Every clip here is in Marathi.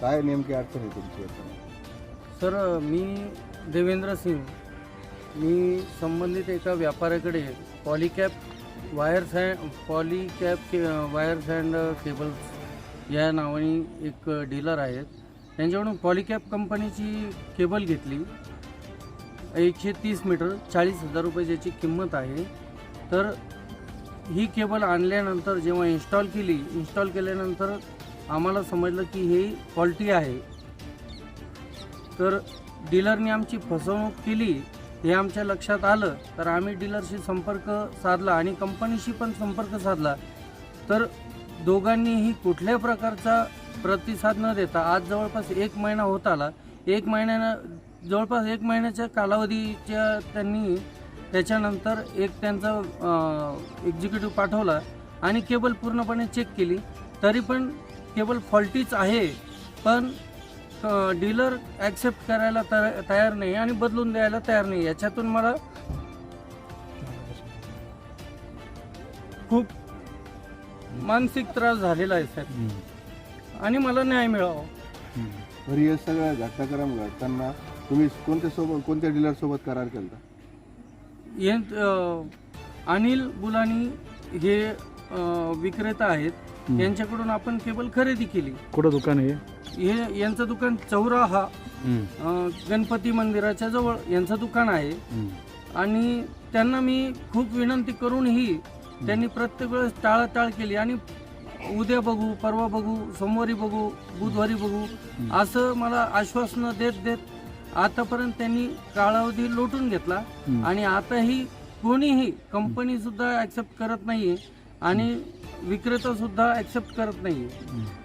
काय नेमकी अडचण आहे तुमची याच्यामध्ये? सर मी देवेंद्र सिंग. मी संबंधित एका व्यापाऱ्याकडे पॉलिकॅप वायर्स अँड पॉलिकॅप के वायर्स अँड केबल्स या नावाने एक डीलर आहेत. त्यांच्याकडून पॉलिकॅप कंपनीची केबल घेतली. एकशे तीस मीटर चाळीस हजार रुपये ज्याची किंमत आहे. तर ही केबल आणल्यानंतर जेव्हा इन्स्टॉल केली इन्स्टॉल केल्यानंतर आम्हाला समजलं की हे फॉल्टी आहे. तर डीलरने आमची फसवणूक केली हे आमच्या लक्षात आलं तर आम्ही डीलरशी संपर्क साधला आणि कंपनीशी पण संपर्क साधला. तर दोघांनीही कुठल्याही प्रकारचा प्रतिसाद न देता आज जवळपास एक महिना होत आला. एक महिन्यानं जवळपास एक महिन्याच्या कालावधीच्या त्यांनी त्याच्यानंतर एक त्यांचा एक्झिक्युटिव्ह पाठवला आणि केबल पूर्णपणे चेक केली. तरी पण केबल फॉल्टीच आहे. पण डीलर ॲक्सेप्ट करायला तया- तयार नाही आणि बदलून द्यायला तयार नाही. याच्यातून मला खूप मानसिक त्रास झालेला आहे सर आणि मला न्याय मिळावा. बरं हे सगळं घटनाक्रम घडताना तुम्ही कोणत्या सोबत कोणत्या डीलर सोबत करार केला हे अनिल बुलानी हे विक्रेता आहेत. यांच्याकडून आपण केबल खरेदी केली. कुठं दुकान आहे हे? यांचं दुकान चौराहा अ, गणपती मंदिराच्या जवळ यांचं दुकान आहे. आणि त्यांना मी खूप विनंती करूनही त्यांनी प्रत्येक वेळेस टाळाटाळ केली. आणि उद्या बघू परवा बघू सोमवारी बघू बुधवारी बघू असं मला आश्वासनं देत देत आतापर्यंत त्यांनी कालावधी लोटून घेतला. आणि आताही कोणीही कंपनी सुद्धा ऍक्सेप्ट करत नाहीये. आणि विक्रेता सुद्धा ऍक्सेप्ट करत नाहीये.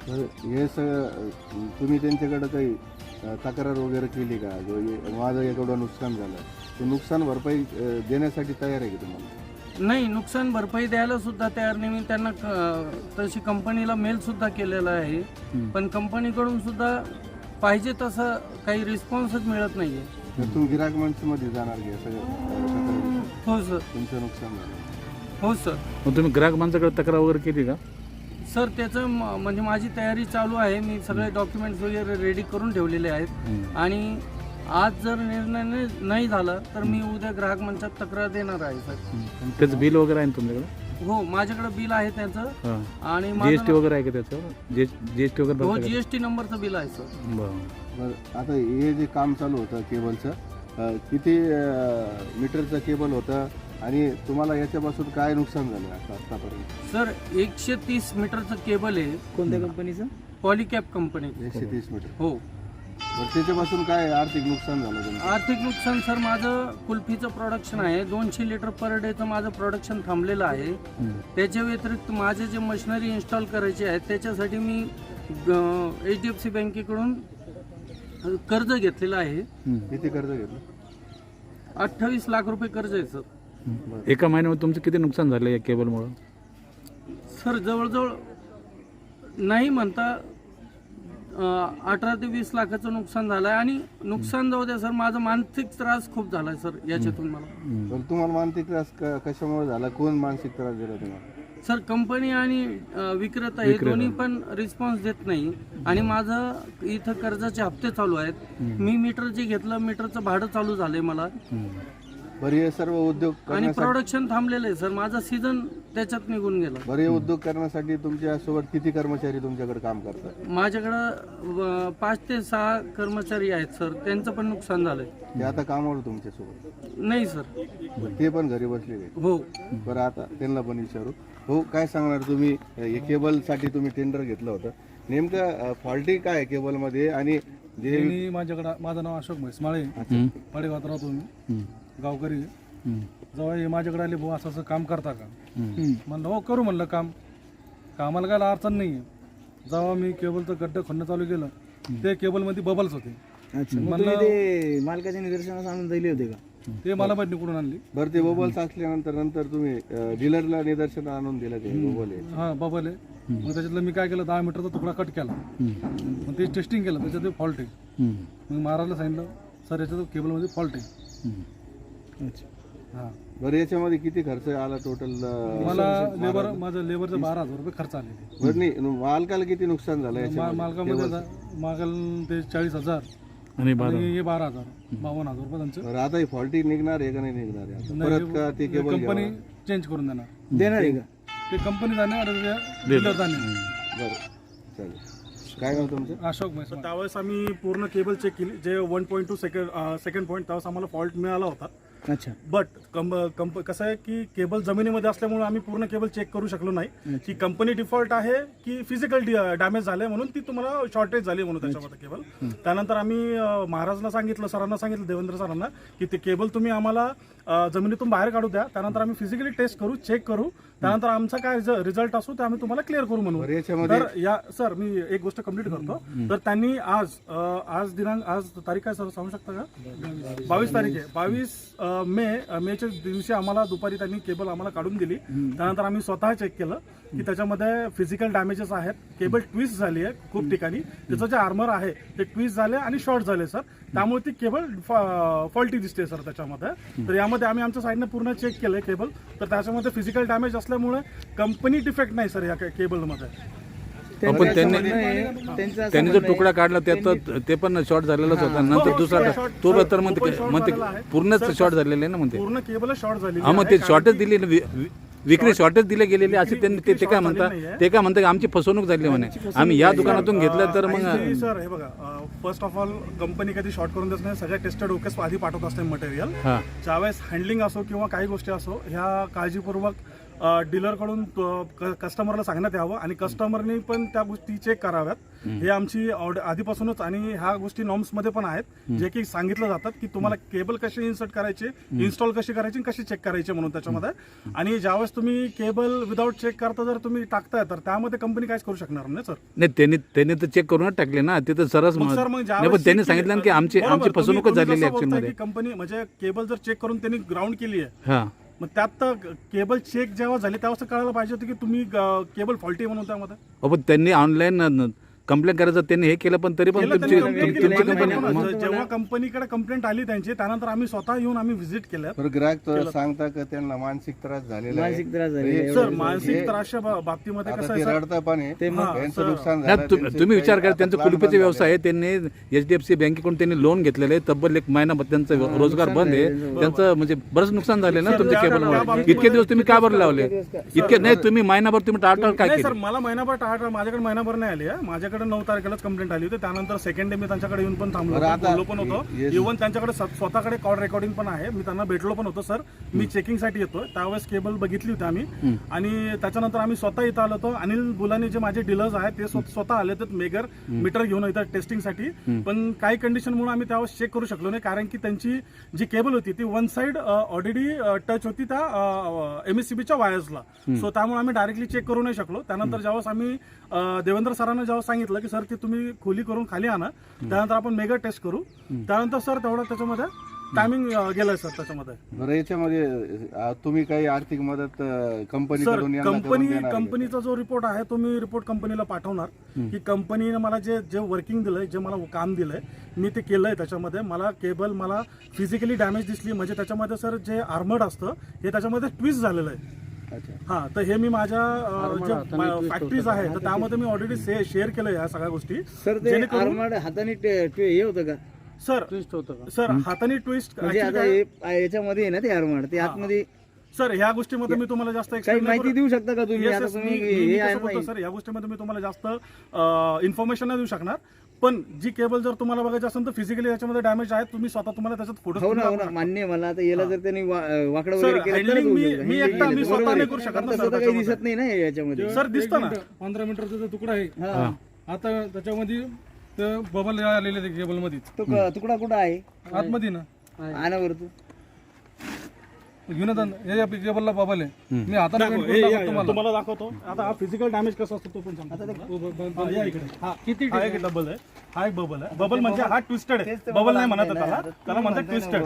तर हे सगळं तुम्ही त्यांच्याकडे काही तक्रार वगैरे केली का? जो हे- माझं एवढं नुकसान झालं ते नुकसान भरपाई अं, देण्यासाठी तयार आहे की तुम्हाला? नाही नुकसान भरपाई द्यायला सुद्धा तयार नाही. मी त्यांना क- तशी कंपनीला मेल सुद्धा केलेला आहे. पण कंपनीकडून सुद्धा पाहिजे तसा काही रिस्पॉन्सच मिळत नाहीये. तर तुम्ही गिराकमध्ये जाणार की हे सगळं अं, तक्रार? हो सर. तुमचं नुकसान झालं. हो सर. मग तुम्ही ग्राहक माणसाकडे तक्रार वगैरे केली का? सर त्याचं म- म्हणजे माझी तयारी चालू आहे. मी सगळे डॉक्युमेंट्स वगैरे रेडी करून ठेवलेले आहेत. आणि आज जर निर्णय नाही- नाही झाला तर मी उद्या ग्राहक मंचात तक्रार देणार आहे सर. त्याचं बिल वगैरे आहे ना तुमच्याकडे? हो माझ्याकडे बिल आहे त्याचं. हां. आणि जीएसटी माझं वगैरे आहे का त्याचं? जीएसटी वगैरे हो भरता का? जीएसटी नंबरचं बिल आहे सर. बरं. बरं आता हे जे काम चालू होतं केबलचं अं, किती अं, मीटरचं केबल होतं? आणि तुम्हाला याच्यापासून काय नुकसान झालं आता आतापर्यंत? सर एकशे तीस मीटरचं केबल आहे. कोणत्या कंपनीचं? पॉलिकॅप कंपनी एकशे तीस मीटर. हो. बरं त्याच्यापासून काय आर्थिक नुकसान झालं तुमचं? आर्थिक नुकसान सर माझं कुल्फीचं प्रोडक्शन आहे. दोनशे लिटर पर डेचं माझं प्रोडक्शन थांबलेलं आहे. त्याच्या व्यतिरिक्त माझे जे मशिनरी इन्स्टॉल करायचे आहेत त्याच्यासाठी मी एच डी एफ सी बँकेकडून कर्ज घेतलेलं आहे. किती कर्ज घेतलं? अठ्ठावीस लाख रुपये कर्ज आहे सर. एका महिन्यामध्ये तुमचं किती नुकसान झालं या केबलमुळं? सर जवळजवळ नाही म्हणता अठरा ते वीस लाखाचं नुकसान झालं आहे आणि नुकसान जाऊ द्या सर माझा मानसिक त्रास खूप झाला आहे सर याच्यातून मला. पण तुम्हाला मानसिक त्रास क- कशामुळे झाला? कोण मानसिक त्रास दिला तुम्हाला? सर कंपनी आणि अं, विक्रेता हे दोन्ही पण रिस्पॉन्स देत नाही. आणि माझं इथं कर्जाचे हप्ते चालू आहेत. मी मीटर जे घेतलं मीटरचं भाडं चालू झालंय मला. बरं हे सर्व उद्योग आणि करण्यासाठी प्रोडक्शन थांबलेलं आहे सर माझा सीझन त्याच्यात निघून गेला. बरं हे उद्योग करण्यासाठी तुमच्यासोबत किती कर्मचारी तुमच्याकडे काम करतात? माझ्याकडं अं, पाच ते सहा कर्मचारी आहेत सर त्यांचं पण नुकसान झालंय. ते आता कामावर तुमच्यासोबत नाही सर ते पण घरी बसलेले हो. बरं आता त्यांना पण विचारू. हो काय सांगणार तुम्ही? हे केबलसाठी तुम्ही टेंडर घेतलं होतं. नेमकं फॉल्टी काय आहे केबलमध्ये? आणि जे मी माझ्याकडं माझं नाव अशोक म्हैसमाळे पाडेगावात राहतो मी. गावकरी. जेव्हा हे माझ्याकडे आले भाऊ असं असं काम करता का? म्हणलं हो करू म्हणलं काम. कामाला काय अडचण नाही आहे जेव्हा मी केबलचं गड्डं खणणं चालू केलं ते केबलमध्ये बबल्स होते. अच्छा मग तुम्ही ते मालकाच्या निदर्शनास आणून दिले होते का? ते मला माहिती कुठून आणली. बरं ते बबल्स असल्यानंतर नंतर तुम्ही डीलरला निदर्शन आणून दिलं ते बबल आहे हा. बबल आहे मग त्याच्यातलं मी काय केलं दहा मीटरचा तुकडा कट केला. मग ते टेस्टिंग केलं त्याच्यात फॉल्ट आहे. मग महाराजला सांगितलं सर याच्यात केबलमध्ये फॉल्ट आहे. हा. बरं याच्यामध्ये किती खर्च आला टोटल मला लेबर माझं लेबरचं बारा हजार रुपये खर्च आलेले. बरं नाही मालकाला किती नुकसान झालं मा- याच्यामध्ये? मालकामध्ये आता मागल ते चाळीस हजार आणि बारा आणि हे बारा हजार बावन्न हजार रुपये त्यांचं. बरं आता ही फॉल्टी निघणार आहे का नाही निघणार आहे? आता? परत का ते केबल कंपनी चेंज करून देणार. देणार आहे का? ते कंपनी जाणे आणि डीलर जाणे बरं चालेल. काय नाव तुमचं? अशोक म्हैस त्यावेळेस आम्ही पूर्ण केबल चेक केली. जे one point two second second point त्यावेळेस आम्हाला फॉल्ट मिळाला होता. अच्छा. बट कंप कंप कसं आहे की केबल जमिनीमध्ये असल्यामुळे आम्ही पूर्ण केबल चेक करू शकलो नाही. की कंपनी डिफॉल्ट आहे की फिजिकल डॅमेज झाले म्हणून ती तुम्हाला शॉर्टेज झाली म्हणून त्याच्यामध्ये केबल त्यानंतर आम्ही अं, महाराजला सांगितलं सरांना सांगितलं देवेंद्र सरांना की ते केबल तुम्ही आम्हाला जमिनीतून बाहेर काढू द्या. त्यानंतर आम्ही फिजिकली टेस्ट करू चेक करू. त्यानंतर आमचा काय रिझल्ट असो ते आम्ही तुम्हाला क्लिअर करू म्हणून. तर या सर मी एक गोष्ट कंप्लीट करतो. तर त्यांनी आज आज दिनांक आज तारीख काय सर सांगू शकता का? बावीस तारीख आहे. बावीस मे मेच्या दिवशी आम्हाला दुपारी त्यांनी केबल आम्हाला काढून दिली. त्यानंतर आम्ही स्वतः चेक केलं. की त्याच्यामध्ये फिजिकल डॅमेजेस आहेत. केबल ट्विस्ट झाली आहे खूप ठिकाणी. त्याचं जे आर्मर आहे ते ट्विस्ट झाले आणि शॉर्ट झाले सर त्यामुळे ती केबल फॉल्टी दिसते सर त्याच्यामध्ये. तर यामध्ये आम्ही आमच्या साईडने पूर्ण चेक केलंय केबल तर त्याच्यामध्ये फिजिकल डॅमेज असल्यामुळे कंपनी डिफेक्ट नाही सर या केबलमध्ये पण त्यांनी- त्यांनी जो तुकडा काढला त्यात ते पण शॉर्ट झालेलाच होता. नंतर हो, दुसरा short- तो तर म्हणते म्हणते आहे. पूर्णच शॉर्ट झालेले आहे ना म्हणते. पूर्ण केबल शॉर्ट झाली हा मग ते शॉर्टेज दिली ना, विक्री शॉर्टेज दिले गेलेली असे त्यांनी ते ते काय म्हणतात ते काय म्हणतात आमची फसवणूक झाली म्हणे. आम्ही या दुकानातून घेतलं तर मग सर हे बघा फर्स्ट ऑफ ऑल कंपनी कधी शॉर्ट करून देत नाही सगळ्या टेस्टेड ओकेस आधी पाठवत असते मटेरियल ज्यावेळेस हँडलिंग असो किंवा काही गोष्टी असो ह्या काळजीपूर्वक डीलरकडून कस्टमरला सांगण्यात यावं आणि कस्टमरनी पण त्या गोष्टी चेक कराव्यात. हे आमची आधीपासूनच आणि ह्या गोष्टी नॉर्म्समध्ये पण आहेत. जे की सांगितलं जातात की तुम्हाला केबल कशी इन्सर्ट करायचे इन्स्टॉल कशी करायची आणि कशी चेक करायची म्हणून त्याच्यामध्ये. आणि ज्यावेळेस तुम्ही केबल विदाऊट चेक करता जर तुम्ही टाकताय तर त्यामध्ये कंपनी काहीच करू शकणार नाही सर नाही त्यांनी त्यांनी तर चेक करूनच टाकले ना तिथं सरस मग सर मग त्यांनी सांगितलं की आमची आमची फसवणूकच झालेली कंपनी म्हणजे केबल जर चेक करून त्यांनी ग्राउंड केली आहे मग त्यात तर केबल चेक जेव्हा झाले त्यावेळेस कळायला पाहिजे होतं की तुम्ही केबल फॉल्टी म्हणून त्यामध्ये? अहो, पण त्यांनी ऑनलाईन कंप्लेंट करायचं त्यांनी हे केलं पण तरी पण केलं तुमची त्यांनी complaint तुम- केली. तुमची कंपनी जेव्हा कंपनीकडे कंप्लेंट आली त्यांची त्यानंतर आम्ही स्वतः येऊन आम्ही व्हिजिट केलं. बरं ग्राहक तर सांगता का त्यांना मानसिक त्रास झालेला आहे? मानसिक त्रास झालेला आहे. सर मानसिक त्रासच्या बा- बाबतीमध्ये कसं आहे सर? रडता पण आहे नुकसान नाही, त्यांचे तुम्ही विचार काही करा त्यांचं कुलपीचे व्यवसाय आहे त्यांनी एच डी एफ सी बँकेकडून त्यांनी लोन घेतलेलं आहे तब्बल एक महिना त्यांचं रोजगार बंद आहे. त्यांचं म्हणजे बरंच नुकसान झालं ना तुमच्या त्या- केबलमुळे इतके दिवस तुम्ही का बरं लावले? इतके नाही तुम्ही महिनाभर तुम्ही टाळटाळ काय नाही केली? सर मला महिनाभर टाळा माझ्याकडे महिनाभर नाही आली माझ्याकडे नऊ तारखेलाच कंप्लेंट आली होती. त्यानंतर सेकंड डे मी त्यांच्याकडे येऊन पण थांबलो. होतो, बोललो पण होतो. इव्हन त्यांच्याकडे स्व- स्वतःकडे कॉल रेकॉर्डिंग पण आहे. मी त्यांना भेटलो पण होतो सर. मी चेकिंगसाठी येतोय. त्यावेळेस केबल बघितली होती आम्ही. आणि त्याच्यानंतर आम्ही स्वतः इथं आलो होतो. अनिल बुलानी जे माझे डीलर्स आहेत ते स्व- स्वतः आले होते मेगर मीटर घेऊन येतात टेस्टिंगसाठी. पण काही कंडिशनमुळे आम्ही त्यावेळेस चेक करू शकलो नाही. कारण की त्यांची जी केबल होती ती वन साइड ऑलरेडी टच होती त्या एमएससीबीच्या वायर्सला सो त्यामुळे आम्ही डायरेक्टली चेक करू नाही शकलो. त्यानंतर ज्यावेळेस आम्ही अ, देवेंद्र सरांना जेव्हा सांगितलं की सर ती तुम्ही खोली करून खाली आणा. त्यानंतर आपण मेगा टेस्ट करू. त्यानंतर सर तेवढं त्याच्यामध्ये टायमिंग गेलाय सर त्याच्यामध्ये. बरं याच्यामध्ये अं, तुम्ही काही आर्थिक मदत सर कंपनीकडून यांना करून कंपनी देणार आहे का? कंपनीचा जो रिपोर्ट आहे तो मी रिपोर्ट कंपनीला पाठवणार. की कंपनीने मला जे जे वर्किंग दिलंय जे मला काम दिलंय मी ते केलंय त्याच्यामध्ये. मला केबल मला फिजिकली डॅमेज दिसली. म्हणजे त्याच्यामध्ये सर जे आर्मर्ड असतं हे त्याच्यामध्ये ट्विस्ट झालेलं आहे. हा तर हे मी माझ्या अ, फॅक्टरीज आहे तर त्यामध्ये मी ऑलरेडी शेअर केलं या सगळ्या गोष्टी. सर ते जेणेकरून- आरमाड हाताने हे होतं का? सर ट्विस्ट होतं का? सर हाताने ट्विस्ट म्हणजे आता हे याच्यामध्ये आहे ना ते आरमाड? ते आतमध्ये सर ह्या गोष्टीमध्ये मी तुम्हाला जास्त काही explain नाही माहिती करू- देऊ शकता का तुम्ही? Yes, आता yes, तुम्ही मी- मी- मी हे कसं आहे बोलतो नाही. सर या गोष्टीमध्ये मी तुम्हाला जास्त इन्फॉर्मेशन नाही देऊ शकणार. पण जी केबल जर तुम्हाला बघायची असेल तर फिजिकली याच्यामध्ये डॅमेज आहे. तुम्ही स्वतः तुम्हाला त्याच्यात फोटो हो ना हो ना. मान्य आहे मला. आता याला जर त्यांनी वा- वाकडं वगैरे केलं तरच handling होऊ मी- शकतं. मी एकटा- मी. स्वतः नाही. करू शकत पण ना, तसं सर, तर काही त्याच्यामध्ये. दिसत नाही ना याच्यामध्ये. सर दिसतं ना? पंधरा मीटरचा जो तुकडा आहे हा. आता त्याच्यामध्ये ते बबल आलेले केबलमध्ये तो क- तुकडा कुठं आहे? आतमध्ये ना. आणा बरं तू. घेऊन येतात. हे या बबल. आहे मी या, तुम्हाला. दाखवतो. आता हा फिजिकल डॅमेज कसा असतो तो पण सांगतो हा, या इकडे. हा किती हा एक डबल आहे. हा एक बबल आहे. बबल म्हणजे हा ट्विस्टेड आहे. बबल नाही म्हणत आहे. त्याला त्याला म्हणतात ट्विस्टेड.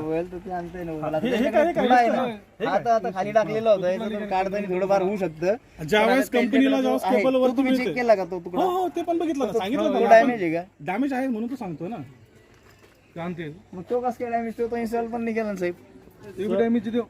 आता. आता आता खाली टाकलेला होता. काढताना थोडंफार होऊ शकतं. ज्यावेळेस आता कंपनीला त्याच्याकडे ज्यावेळेस जो आहे, केबल तो वरती तुम्ही. चेक केला का तो तुकडा? हो हो ते पण बघितलं सांगितलं डॅमेज आहे का? डॅमेज आहे म्हणून तो सांगतो ना. मग तो कसं काय डॅमेज तो इन्स्टॉल पण नाही केला ना साहेब. एवढी डॅमेज देऊ.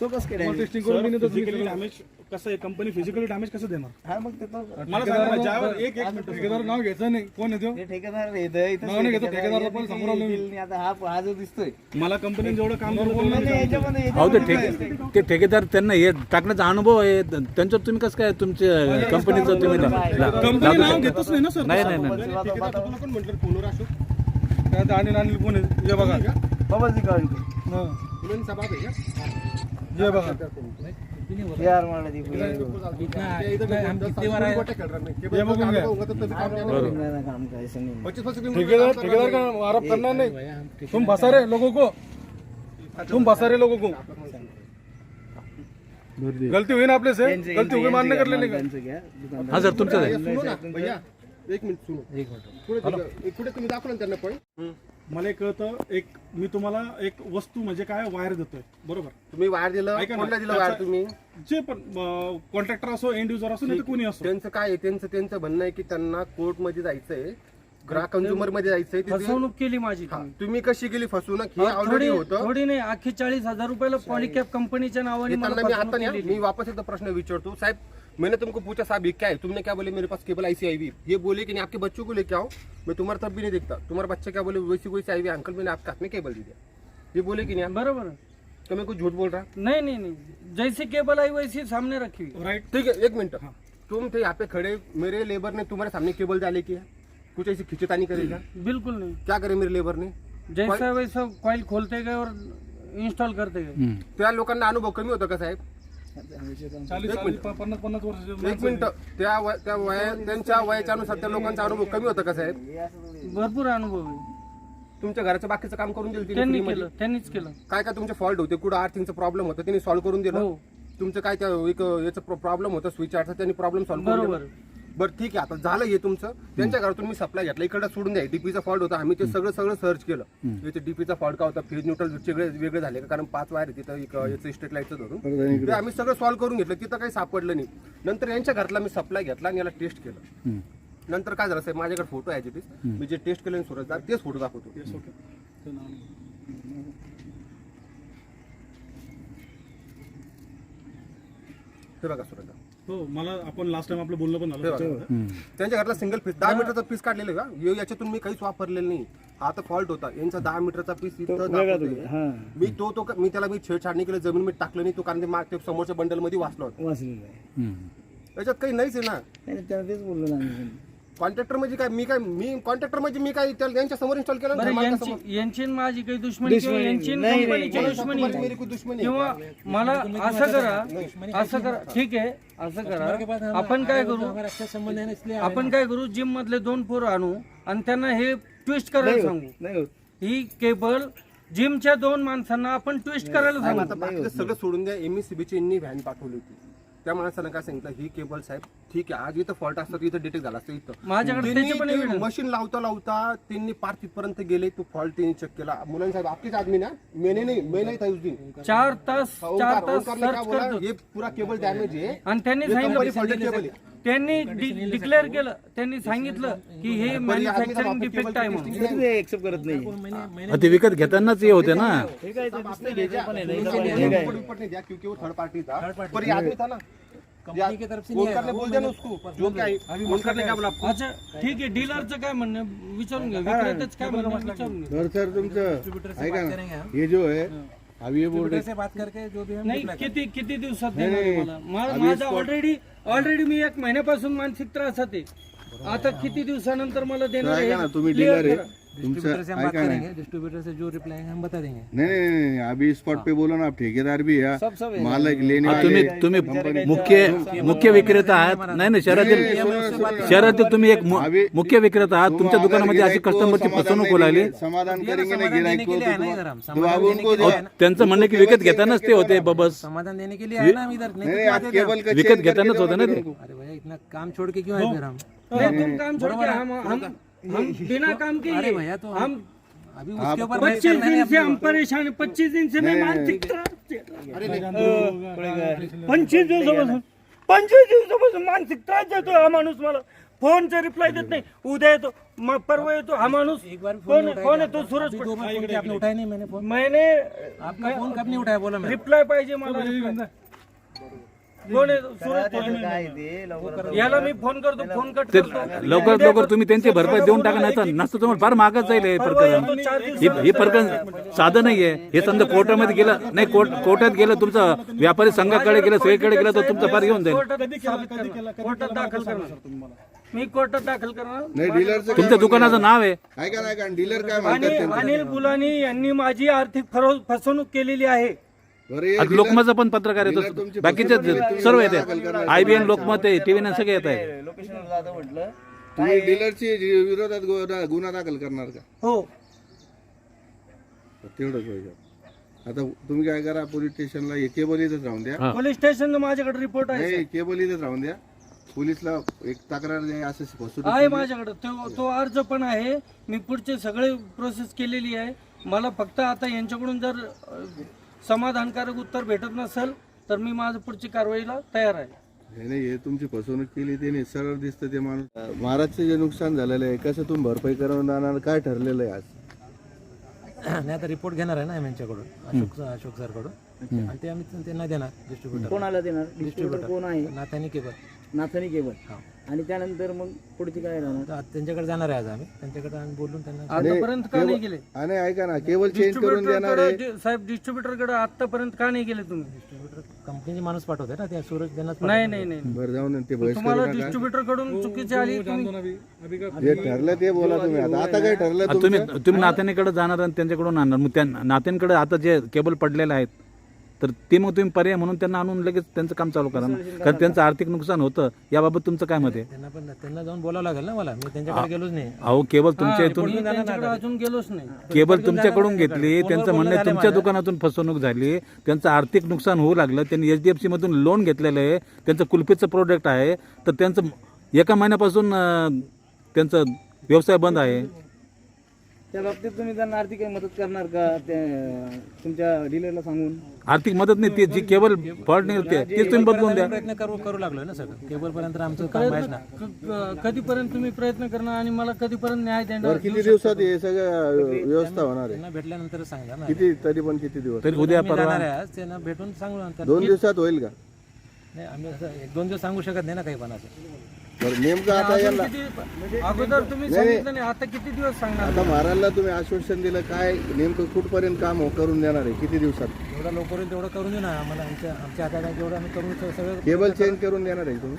तो कसं काय damage? टेस्टिंग करून मी फिजिकली डॅमेज कसं आहे? कंपनी फिजिकली डॅमेज कसं देणार? हा मग ते तो मला सांगा ना, ज्यावर एक एक मिनिट ठेकेदार नाव घ्यायचं नाही. कोण येतो ते? ठेकेदार येतं इथं नाव नाही घेतो, ठेकेदारला पण समोर आलो. आता हा हा जो दिसतोय. मला कंपनीने जेवढं काम तेवढं नाही, नाही, केलं. याच्यामध्ये अहो ते याच्यामध्ये ठेके ते ठेकेदार त्यांना हे टाकण्याचा अनुभव आहे. त्यांच्यावर तुम्ही कसं काय तुमच्या कंपनीचं तुम्ही ला- ला- कंपनी लागू नाव शकता? घेतच नाही ना सर नाही नाही म्हटलं फोनवर अशोक काय ते अनिल अनिल कोण आहे हे बघा बाबाजी गावंडे. हा. फुलेन सभा आहे हे बघा. यार मला ती बघून घ्या. नाही, काम नाही. ठेकेदार ठेकेदार का? आरोप करणार नाही. तुम बसा रे लोगों को. तुम बसा रे लोगों को. गलती हुई ना आपले से? गलती हुई मान्य कर लेने का. हा सर तुमचं आहे एक मिनिट सुनो। पुढे तुम्ही दाखवलं त्यांना पॉईंट मला एक कळतं एक मी तुम्हाला एक वस्तू म्हणजे काय वायर देतोय. बरोबर? तुम्ही वायर दिलं? ऐका ना, कोणला दिलं वायर त्याचं- तुम्ही? जे पण कॉन्ट्रॅक्टर असो एंड युजर असो नाही तर कोणी असो. त्यांचं काय आहे? त्यांचं त्यांचं म्हणणं आहे की त्यांना कोर्टमध्ये जायचंय ग्राहक कंझ्युमरमध्ये जायचंय तिथे- फसवणूक केली माझी हा, तुम्ही. तुम्ही कशी केली फसवणूक? हे ऑलरेडी थोडी होतं. थोडी नाही अख्खे चाळीस हजार रुपयाला पॉलिकॅप कंपनीच्या नावाने ये मला त्यांना मी फसवणूक आता नहीं केलेली. मैं वापस एक प्रश्न विचारता. हूँ साहब मैंने तुमको पूछा साहब ये क्या है? तुमने क्या बोले मेरे पास केबल ऐसी आई हुई ये बोले कि नहीं आपके बच्चों को लेके आओ मैं तुम्हारा तब भी नहीं देखता। तुम्हारा बच्चा क्या बोले वैसी वैसी आई हुई अंकल मैंने आपके हाथ में केबल दी दिया। ये बोले कि नहीं? बरोबर तो मैं कुछ झूठ बोल रहा? नहीं नहीं नहीं। जैसी केबल आई वैसी सामने रखी हुई। राईट ठीक है एक मिनट। तुम थे यहाँ पे खड़े मेरे लेबर ने तुम्हारे सामने केबल डाले किया। कुछ ऐसी खिंचतानी करेगा? बिल्कुल नहीं। क्या करे मेरे लेबर ने? जैसा वैसा कॉइल खोलते गए और इंस्टॉल करते गए. त्या लोकांना अनुभव कमी होता का साहेब? चाळीस चाळीस पन्नास पन्नास वर्ष एक मिनिट. त्या वय- त्या वया त्यांच्या वयाच्या अनुसार त्या लोकांचा अनुभव कमी होता का साहेब? भरपूर अनुभव आहे. तुमच्या घराचं बाकीचं काम करून दिलं तिने त्यांनी free मध्ये? केलं त्यांनीच केलं. काय काय तुमचे फॉल्ट होते? कुठं आर्थिंगचा प्रॉब्लेम होता? त्यांनी सॉल्व्ह करून दिलं? हो. तुमचं काय त्या एक याचा प्रॉब्लेम होता? स्विच आर्टचा त्यांनी प्रॉब्लेम सॉल्व्ह करून बरोबर. दिला? बरं ठीक आहे. आता झालं हे तुमचं. त्यांच्या घरातून मी सप्लाय घेतला. इकडे सोडून द्या. डीपीचा फॉल्ट होता. आम्ही ते सगळं सगळं सर्च केलं. याचे डीपीचा फॉल्ट का होता? फेज न्यूट्रल वेगळे वेगळे झाले का? कारण पाच वायर तिथं एक याचं स्टेट लाईटचं धरून. ते आम्ही सगळं सॉल्व्ह करून घेतलं. तिथं काही सापडलं नाही. नंतर यांच्या घरातला मी सप्लाय घेतला आणि याला टेस्ट केलं. नंतर काय झालं साहेब? माझ्याकडे फोटो आहे याचे मी जे टेस्ट केले सुरत तेच फोटो दाखवतो. हे बघा सुरत हो मला आपण लास्ट टाइम आपलं बोलणं पण झालं त्याच्यामध्ये. हम्म. त्यांच्या घरातला सिंगल पीस दहा मीटरचा पीस काढलेलं का? यो- याच्यातून मी काहीच वापरलेलं नाही. हा तर फॉल्ट होता. यांचा दहा मीटरचा पीस इथं दाखवतोय. हा. मी तो तो मी त्याला मी छेडछाड नाही केलं जमीन मी टाकलं नाही तो कारण ते माग- ते समोरच्या बंडलमध्ये वाचला होता. वाचलेलं आहे. हम्म. त्याच्यात काही नाहीच आहे ना. नाही त्याला तेच बोललो ना आम्ही. कॉन्ट्रॅक्टर म्हणजे काय? मी काय मी कॉन्ट्रॅक्टर म्हणजे मी काय त्याला यांच्या समोर इन्स्टॉल केलं ना? बरं मालकासमोर. यांची यांची आणि माझी काही दुश्मनी किंवा यांची आणि कंपनीची दुश्मनी तुम्हाला मेरी कोई दुश्मनी आहे. किंवा मला असं करा असं करा. ठीक आहे असं करा. आपण काय करू? आपण काय करू? जिम मधले दोन पोरं आणू आणि त्यांना हे ट्विस्ट करायला सांगू. नाही ही केबल जिमच्या दोन माणसांना आपण ट्विस्ट करायला सांगू. आता बाकीचं सगळं सोडून द्या. एमएससीबीची यांनी व्हॅन पाठवली होती. त्या माणसानं काय सांगितलं ही केबल साहेब ठीक आहे आज इथं फॉल्ट असतात इथं डिटेक्ट झाला असतं इथं. माझ्याकडे त्याचे पण evidence. मशीन लावता लावता त्यांनी पार तिथपर्यंत गेले तो फॉल्ट त्यांनी चेक केला. मुलांनी साहेब आपलीच आदमी ना मेने नाही मैं नाही था उस दिन. चार तास चार ओंकार तास ओंकारने काय सर्च बोला करतो. ये पूरा केबल डॅमेज आहे. आणि त्यांनी faulted सांगितलं केबल आहे. त्यांनी डिक्लेअर केलं. त्यांनी सांगितलं की हे मॅन्युफॅक्चरिंग डिफेक्ट आहे म्हणून. एक्सेप्ट करत नाही. हा, ते विकत घेतानाच हे होते ना. हे आहे आहे. थर्ड पार्टी था पर ये आदमी था ना. कंपनी की तरफ से ओंकार ने बोल दिया ना उसको जो क्या? है ओंकार ने क्या बोला अच्छा ठीक आहे डीलरचं काय म्हणणं? आहे? विचारून घ्या. विक्रेत्याचं काय म्हणणं? आहे? विचारून घ्या. सर सर तुमचं ऐका ना. हे जो है अभी ये बोल रहे नाही किती किती दिवसात देणार आहे मला मा- माझा ऑलरेडी ऑलरेडी मी एक महिन्यापासून मानसिक त्रासात आहे. आता किती दिवसानंतर मला देणार आहे? तुम्ही डीलर करा. है तुमसे ऐका ना. डिस्ट्रीब्यूटर से जो रिप्लाई है हम बता देंगे। नहीं नहीं नहीं अभी स्पॉट पे बोलो ना आप ठेकेदार भी है सब सब. मालक लेने हा, तुम्ही तुम्ही मुख्य मुख्य विक्रेता आहात नाही नाही शहरातील शहरातील तुम्ही एक मुख्य विक्रेता आहात तुमच्या दुकानामध्ये अशी कस्टमरची फसवणूक होऊ लागली समाधान करेंगे ना को हम त्यांचं म्हणणं की विकत घेतानाच ते होते बबस. समाधान देने के लिए आए ना हम इधर नहीं विकत घेतानाच होता ना ते। अरे भैया इतना काम छोड़ के क्यों आए फिर हम? नहीं, तुम काम छोड़ के हम हम हम बिना काम के अरे ही भैया तो हम अभी उसके ऊपर पच्चीस है दिन से हम परेशान है पच्चीस दिन से मैं मानसिक त्रास पंचवीस दिवसापासून पंचवीस दिवसापासून मानसिक त्रास देतोय हा माणूस मला फोनचा रिप्लाय देत नाही। उद्या येतो मग परवा येतो हा माणूस एक बार फोन कोण नहीं आहे? उठाया कोण आहे क्या? तो सूरज दो बार फोन किया, आपने उठाया नहीं मैंने फोन। मैंने आपका फोन कब नहीं उठाया? बोला मैं रिप्लाय पाहिजे मला reply. कोण आहे काय? ते लवकर याला मी फोन करतो फोन कट ते करतो. लवकरात लवकर तुम्ही त्यांची भरपाई देऊन टाका नाही तर नसतं तुम्हाला फार महागच जाईल हे प्रकरण. हे हे प्रकरण साधं नाहीये. हे समजा कोर्टामध्ये गेलं नाही कोर्ट कोर्टात गेलं तुमचं व्यापारी संघाकडे गेलं सगळीकडे गेलं तर तुमचं फार घेऊन जाईल. कोर्टात साबित करणार. कोर्टात दाखल करणार. मी कोर्टात दाखल करणार? नाही डीलरचं तुमच्या दुकानाचं नाव आहे. ऐका ना ऐका डीलर काय आणि म्हणतात त्यांचं? अनिल बुलानी यांनी माझी आर्थिक फरो- फसवणूक केलेली आहे. आज लोकमतचं पण पत्रकार येतो बाकीचे सर्व येते करणार. आयबीएन लोकमत आहे टीव्ही सगळे येत आहे म्हटलं. तुम्ही डीलरची विरोधात गु- गुन्हा दाखल करणार का? हो. तेवढंच पाहिजे. आता तुम्ही काय करा पोलीस स्टेशनला हे केबल इथंच राहून द्या. पोलीस स्टेशन माझ्याकडे रिपोर्ट आहे नाही केबल इथंच राहून द्या. पोलीसला एक तक्रार द्या असं आहे. माझ्याकडे. तो तो अर्ज पण आहे. मी पुढचे सगळे प्रोसेस केलेली आहे. मला फक्त आता यांच्याकडून जर अ, समाधानकारक उत्तर भेटत नसेल तर मी माझं पुढची कारवाईला तयार आहे. नाही नाही हे तुमची फसवणूक केली ते सरळ दिसतं ते माणूस. महाराजचं जे नुकसान झालेलं आहे कसं तुम्ही भरपाई करून आणणार काय ठरलेलं आहे आज? नाही आता रिपोर्ट घेणार आहे ना आम्ही यांच्याकडून अशोक अशोक सरकडून. आणि ते आम्ही त्यांना देणार डिस्ट्रीब्युटर कोणाला देणार? डिस्ट्रीब्युटर कोण आहे? नात्याने केबल. नाथनी केबल. आणि त्यानंतर मग पुढची काय राहणार? आता त्यांच्याकडे जाणार आहे आज आम्ही. त्यांच्याकडे आम्ही बोलून त्यांना आतापर्यंत का नाही गेले? आणि ऐका ना केबल चेंज करून देणार आहे डिस्ट्रीब्युटर साहेब डिस्ट्रीब्युटरकडे आतापर्यंत का नाही गेले तुम्ही? डिस्ट्रीब्युटर कंपनीचे माणूस पाठवते ना त्या सूरज त्यांनाच नाही नाही नाही बरं जाऊन दे, ते बहिष्कार तुम्हाला नका. डिस्ट्रीब्युटरकडून चुकीची आली तुम्ही जे ठरलं ते बोला तुम्ही. आता आता काय ठरलं तुमचं? तुम्ही तुम्ही नात्याकडे जाणार आणि त्यांच्याकडून आणणार. मग त्या नात्यांकडे आता जे केबल पडलेले आहेत तर ते मग तुम्ही पर्याय म्हणून त्यांना आणून लगेच त्यांचं काम चालू करा ना. कारण त्यांचं आर्थिक नुकसान होतं. याबाबत तुमचं काय मत आहे? त्यांना पण त्यांना जाऊन बोलावं लागेल ना मला. मी त्यांच्याकडे गेलोच नाही. अहो केबल तुमच्या इथून मी त्यांच्याकडे अजून गेलोच नाही. केबल तुमच्याकडून घेतली त्यांचं म्हणणं आहे तुमच्या दुकानातून फसवणूक झाली त्यांचं आर्थिक नुकसान होऊ लागलं त्यांनी एच डी एफ मधून लोन घेतलेलं आहे त्यांचं कुल्फीचं प्रोडक्ट आहे तर त्यांचं एका महिन्यापासून अं, त्यांचं व्यवसाय बंद आहे. त्या बाबतीत तुम्ही त्यांना आर्थिक काही मदत करणार का? ते तुमच्या डीलरला सांगून? आर्थिक मदत नाही ती जी केबल फॉल्ट नाही होते तेच तुम्ही बदलून द्या. प्रयत्न करू करू लागलोय ना सगळं. केबल पर्यंत आमचं काम आहेच ना. क- कधीपर्यंत तुम्ही प्रयत्न करणार आणि मला कधीपर्यंत न्याय देणार? बरं किती दिवसात हे सगळं व्यवस्था होणार आहे? त्यांना भेटल्यानंतर सांगा ना. किती तरी पण किती दिवस? तरी उद्या मी परवा जाणार आहे आज त्यांना भेटून सांगू नंतर. दोन दिवसात होईल का? नाही आम्ही असं एक दोन दिवस सांगू शकत नाही ना काही पण असं. बरं नेमकं आता याला किती- अगोदर तुम्ही सांगितलं नाही. आता किती दिवस सांगणार? आता महाराजला तुम्ही आश्वासन दिलं काय नेमकं कुठपर्यंत काम हो- करून देणार आहे? किती दिवसात? जेवढं लवकर होईल तेवढं करून देऊ ना आम्हाला आमच्या आमच्या हातात तेवढं आम्ही करून सगळं केबल चेंज करून देणार आहे तुम्ही?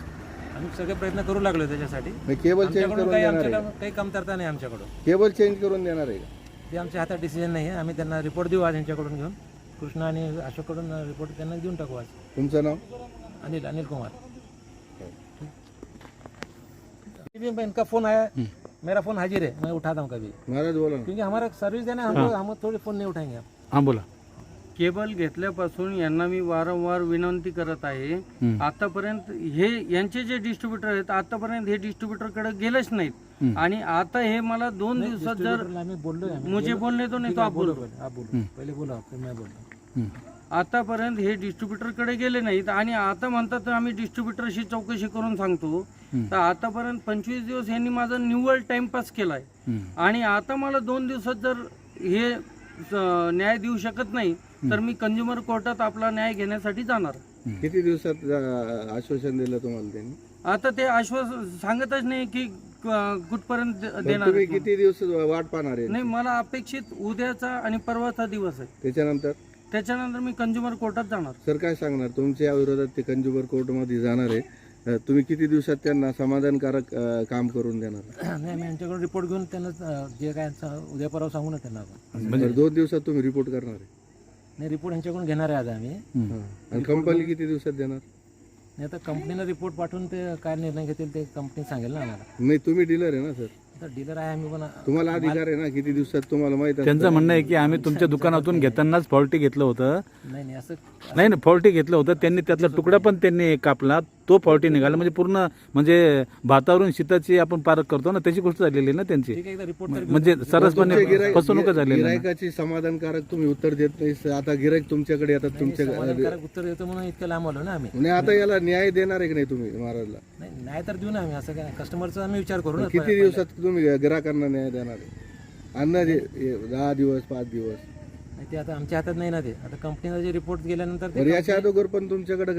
आम्ही सगळे प्रयत्न करू लागलो त्याच्यासाठी. नाही, केबल चेंज आमच्याकडून करून काही देणार आमच्या आहे. काम- काही कमतरता नाही आमच्याकडून. केबल चेंज करून देणार आहे का? ते आमच्या हातात डिसिजन नाही आहे. आम्ही त्यांना रिपोर्ट देऊ आज यांच्याकडून घेऊन. कृष्णा आणि अशोककडून रिपोर्ट त्यांना देऊन टाकू आज. तुमचं नाव? अनिल अनिल कुमार. भी इनका फोन आया मेरा फोन हाजिर है मैं उठाता हूँ कभी। महाराज बोला। क्योंकि हमारा सर्विस देना है, हम लोग हम थोड़ी फोन नहीं उठाएंगे आप हां बोला। केबल घेतल्यापासून यांना मी वारंवार विनंती करत आहे आतापर्यंत हे यांचे जे डिस्ट्रीब्युटर आहेत आतापर्यंत हे डिस्ट्रीब्युटरकडे गेलेच नाहीत. आणि आता हे मला दोन दिवसात जर आम्ही मुझे बोलने तो नाही तो आप बोलो पहिले आप बोलो पहिले बोला फिर मैं बोलतो आतापर्यंत हे डिस्ट्रीब्युटरकडे गेले नाहीत आणि आता म्हणतात आम्ही डिस्ट्रीब्युटरशी चौकशी करून सांगतो. तर आतापर्यंत पंचवीस दिवस यांनी माझा निव्वळ टाइमपास केलाय. आणि आता मला दोन दिवसात जर हे न्याय देऊ शकत नाही तर मी कंझ्युमर कोर्टात आपला न्याय घेण्यासाठी जाणार. किती दिवसात आश्वासन दिलं तुम्हाला त्यांनी? आता ते आश्वासन सांगतच नाही की कुठपर्यंत देणार किती दिवस वाट पाहणार आहे? नाही मला अपेक्षित उद्याचा आणि परवाचा दिवस आहे. त्याच्यानंतर? त्याच्यानंतर मी कंझ्युमर कोर्टात जाणार. सर काय सांगणार? तुमच्या या विरोधात ते कंज्युमर कोर्टमध्ये जाणार आहे. अं, तुम्ही किती दिवसात त्यांना समाधानकारक अं, काम करून देणार? नाही आम्ही यांच्याकडून रिपोर्ट घेऊन त्यांना अं, जे काय सा- उद्या परवा सांगू ना त्यांना आपण. बरं, दोन दिवसात तुम्ही रिपोर्ट करणार आहे. नाही रिपोर्ट यांच्याकडून घेणार आहे आज आम्ही. हां. आणि कंपनी किती दिवसात देणार? नाही आता कंपनीला रिपोर्ट पाठवून ते काय निर्णय घेतील ते कंपनी सांगेल ना आम्हाला. नाही तुम्ही डीलर आहे ना सर. डीलर आहे आम्ही पण तुम्हाला अधिकार आहे ना? किती दिवसात तुम्हाला माहीत असतं. त्यांचं म्हणणं आहे की आम्ही तुमच्या दुकानातून घेतानाच फॉल्टी घेतलं होतं. नाही नाही असं नाही नाही फॉल्टी घेतलं होतं. त्यांनी त्यातला तुकडा पण त्यांनी कापला. तो फॉल्टी निघाला. म्हणजे पूर्ण म्हणजे भातावरून शेताची आपण पारख करतो ना त्याची गोष्ट झालेली आहे ना त्यांची. म्हणजे सरसपणे फसवणूक झालेली. गिरायकाची समाधानकारक तुम्ही उत्तर देत नाही. आता गिरायक तुमच्याकडे येतात तुमच्या उत्तर देतो म्हणून इतकं लांब आलो ना आम्ही. नाही आता याला न्याय देणार आहे की नाही तुम्ही महाराजला? नाही नाही तर देऊ ना आम्ही असं काय कस्टमरचा आम्ही विचार करू ना. किती दिवसात तुम्ही गिराकांना न्याय देणार आहे? अंदाजे दहा दिवस पाच दिवस. नाही, ते आता आमच्या हातात नाही ना ते. आता कंपनीचा जे रिपोर्ट गेल्यानंतर बरं याच्या अगोदर पण तुमच्याकडे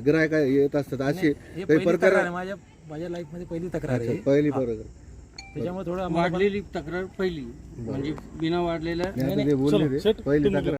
गिरायक येत असतात असे हे काही पहिली प्रकार तक्रार आहे माझ्या माझ्या लाईफमध्ये पहिली तक्रार आहे. पहिली बरोबर त्याच्यामुळे थोडं आम्हाला वाढलेली तक्रार पहिली म्हणजे बिना वाढलेल्या नाही, आता ते बोलले ते. पहिली तक्रार